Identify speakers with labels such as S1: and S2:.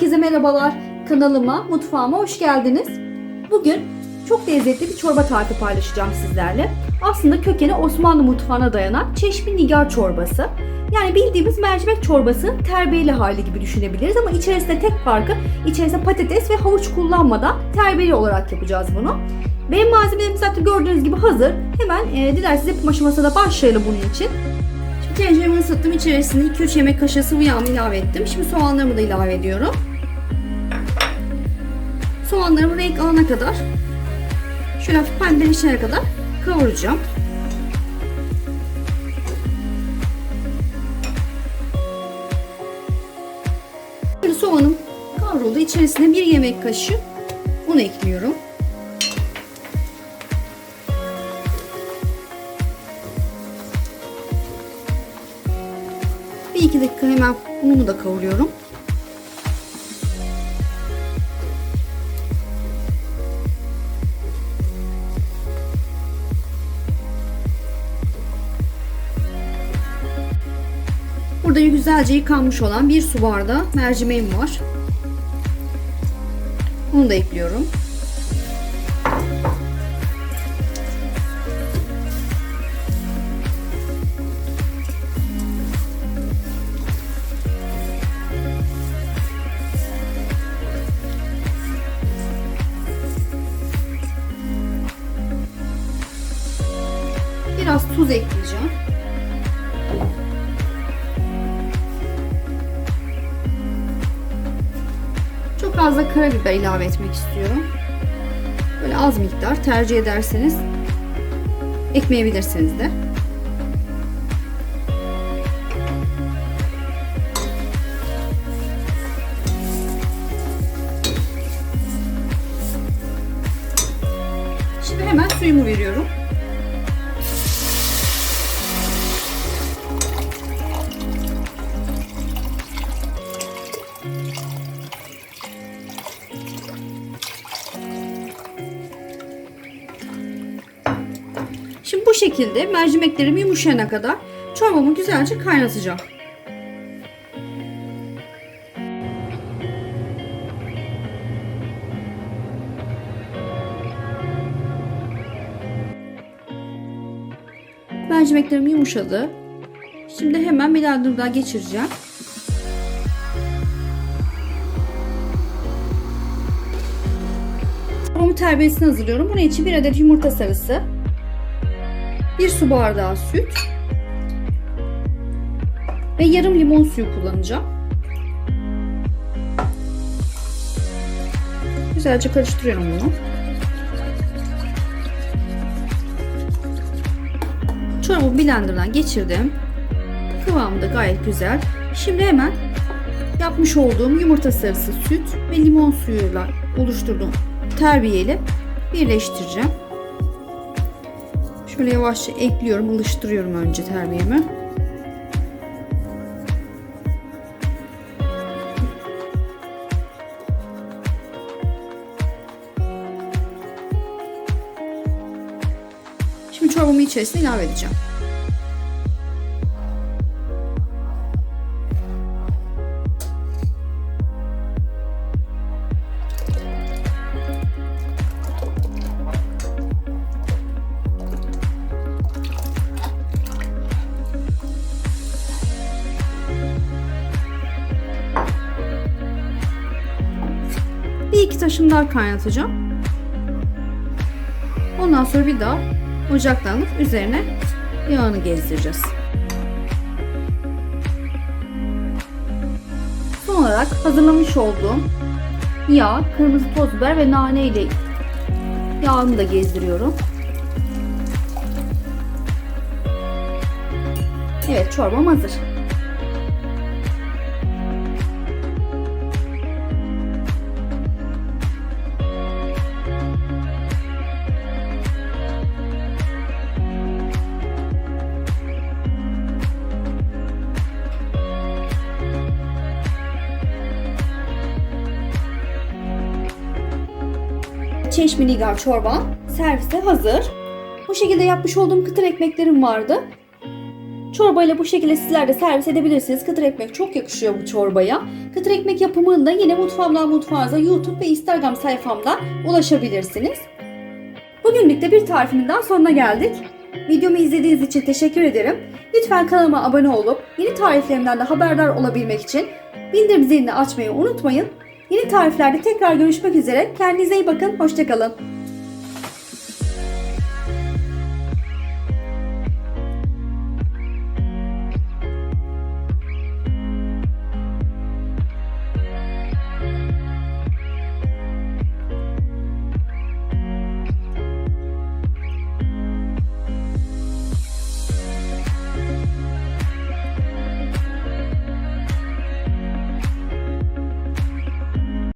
S1: Herkese merhabalar. Kanalıma, mutfağıma hoş geldiniz. Bugün çok lezzetli bir çorba tarifi paylaşacağım sizlerle. Aslında kökeni Osmanlı mutfağına dayanan çeşmi nigar çorbası. Yani bildiğimiz mercimek çorbası terbiyeli hali gibi düşünebiliriz ama içerisinde tek farkı içerisinde patates ve havuç kullanmadan terbiyeli olarak yapacağız bunu. Benim malzemelerim zaten gördüğünüz gibi hazır. Hemen e, dilerseniz yapım aşamasına başlayalım bunun için. Şimdi tenceremi ısıttım. İçerisine 2-3 yemek kaşığı sıvı yağımı ilave ettim. Şimdi soğanlarımı da ilave ediyorum. Soğanlarımı renk alana kadar şöyle hafif pembeleşene kadar kavuracağım. Şimdi soğanım kavruldu. İçerisine bir yemek kaşığı un ekliyorum. Bir iki dakika hemen unumu da kavuruyorum. Burada güzelce yıkanmış olan bir su bardağı mercimeğim var. Bunu da ekliyorum. Biraz tuz ekleyeceğim. Çok az da karabiber ilave etmek istiyorum. Böyle az miktar tercih ederseniz ekmeyebilirsiniz de. Şimdi hemen suyumu veriyorum. Bu şekilde mercimeklerim yumuşayana kadar çorbamı güzelce kaynatacağım. Mercimeklerim yumuşadı. Şimdi hemen blenderdan geçireceğim. Çorbamın terbiyesini hazırlıyorum. Bunun için bir adet yumurta sarısı, 1 su bardağı süt ve yarım limon suyu kullanacağım. Güzelce karıştırıyorum bunu. Çorbamı blenderdan geçirdim. Kıvamı da gayet güzel. Şimdi hemen yapmış olduğum yumurta sarısı, süt ve limon suyuyla oluşturduğum terbiyeli birleştireceğim. Şöyle yavaşça ekliyorum, ılıştırıyorum önce terbiyemi. Şimdi çorbamı içerisine ilave edeceğim. Bir iki taşım daha kaynatacağım. Ondan sonra bir daha ocaktan alıp üzerine yağını gezdireceğiz. Son olarak hazırlamış olduğum yağ, kırmızı toz biber ve nane ile yağını da gezdiriyorum. Evet çorbam hazır. Çeşme nigar çorban servise hazır. Bu şekilde yapmış olduğum kıtır ekmeklerim vardı. Çorbayla bu şekilde sizler de servis edebilirsiniz. Kıtır ekmek çok yakışıyor bu çorbaya. Kıtır ekmek yapımını da yine Mutfağımdan Mutfağınıza YouTube ve Instagram sayfamda ulaşabilirsiniz. Bugünlük de bir tarifimin daha sonuna geldik. Videomu izlediğiniz için teşekkür ederim. Lütfen kanalıma abone olup yeni tariflerimden de haberdar olabilmek için bildirim zilini açmayı unutmayın. Yeni tariflerde tekrar görüşmek üzere. Kendinize iyi bakın. Hoşçakalın.